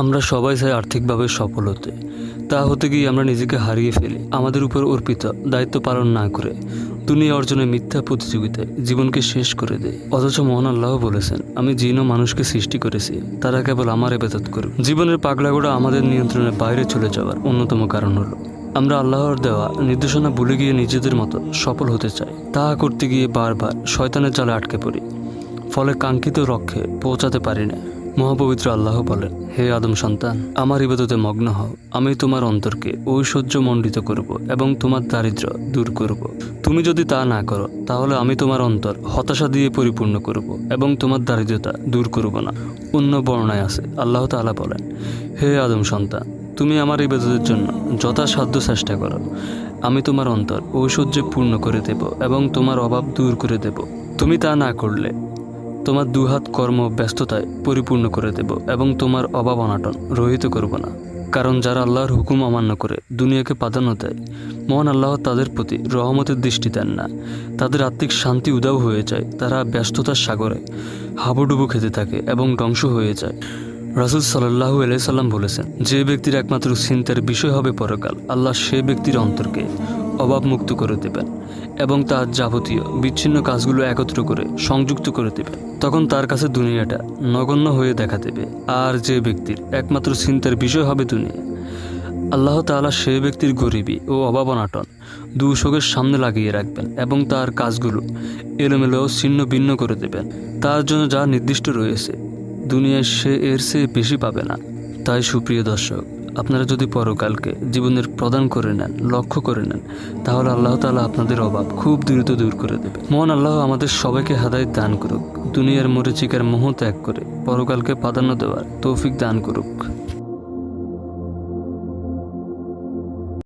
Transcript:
আমরা সবাই চাই আর্থিকভাবে সফল হতে। তা হতে গিয়ে আমরা নিজেকে হারিয়ে ফেলি, আমাদের উপর অর্পিত দায়িত্ব পালন না করে। দুনিয়া অর্জনে মিথ্যা প্রতিযোগিতায় জীবনকে শেষ করে দেয়। অথচ মহান আল্লাহ বলেছেন, আমি জিন ও মানুষকে সৃষ্টি করেছি, তারা কেবল আমার এবাদত করুক। জীবনের পাগলাগোড়া আমাদের নিয়ন্ত্রণের বাইরে চলে যাওয়ার অন্যতম কারণ হলো, আমরা আল্লাহর দেওয়া নির্দেশনা ভুলে গিয়ে নিজেদের মতো সফল হতে চাই। তা করতে গিয়ে বারবার শয়তানের জালে আটকে পড়ি, ফলে কাঙ্ক্ষিত লক্ষ্যে পৌঁছাতে পারি না। মহাপবিত্র আল্লাহ বলেন, হে আদম সন্তান, আমার ইবাদতে মগ্ন হও। আমি তোমার অন্তরকে ঐশ্বর্য মণ্ডিত করব এবং তোমার দারিদ্র দূর করব। তুমি যদি তা না করো, তাহলে আমি তোমার অন্তর হতাশা দিয়ে পরিপূর্ণ করব এবং তোমার দারিদ্রতা দূর করব না। অন্য বর্ণায় আছে, আল্লাহ তাআলা বলেন, হে আদম সন্তান, তুমি আমার ইবাদতের জন্য যথাসাধ্য চেষ্টা করো। আমি তোমার অন্তর ঐশ্বর্যে পূর্ণ করে দেব এবং তোমার অভাব দূর করে দেব। তুমি তা না করলে তোমার দুহাত কর্ম ব্যস্ততায় পরিপূর্ণ করে দেব এবং তোমার অভাব অনাটন রহিত করব না। কারণ যারা আল্লাহর হুকুম অমান্য করে দুনিয়াকে প্রাধান্য দেয়, মহান আল্লাহ তাদের প্রতি রহমতের দৃষ্টি দেন না। তাদের আত্মিক শান্তি উদাও হয়ে যায়, তারা ব্যস্ততার সাগরে হাবুডুবু খেতে থাকে এবং ধ্বংস হয়ে যায়। রাসুল সাল্লাহু সাল্লাম বলেছেন, যে ব্যক্তির একমাত্র চিন্তার বিষয় হবে পরকাল, আল্লাহ সে ব্যক্তির অন্তরকে অভাবমুক্ত করে দেবেন এবং তার যাবতীয় বিচ্ছিন্ন কাজগুলো একত্র করে সংযুক্ত করে দেবেন। তখন তার কাছে দুনিয়াটা নগণ্য হয়ে দেখা দেবে, আর যে ব্যক্তির একমাত্র চিন্তার বিষয় হবে দুনিয়া। আল্লাহ তাআলা সে ব্যক্তির গরিবী ও অভাব অনাটন দুশোকের সামনে লাগিয়ে রাখবেন এবং তার কাজগুলো এলোমেলো ছিন্ন ভিন্ন করে দেবেন। তার জন্য যা নির্দিষ্ট রয়েছে, দুনিয়ায় সে এর চেয়ে বেশি পাবে না। তাই সুপ্রিয় দর্শক আপনারা যদি পরকালকে জীবনের প্রদান করে নেন, লক্ষ্য করে নেন, তাহলে আল্লাহ তালা আপনাদের অভাব খুব দ্রুত দূর করে দেবে। মন আল্লাহ আমাদের সবাইকে হাদায়ত দান করুক, দুনিয়ার মরিচিকার মোহ ত্যাগ করে পরকালকে প্রাধান্য দেওয়ার তৌফিক দান করুক।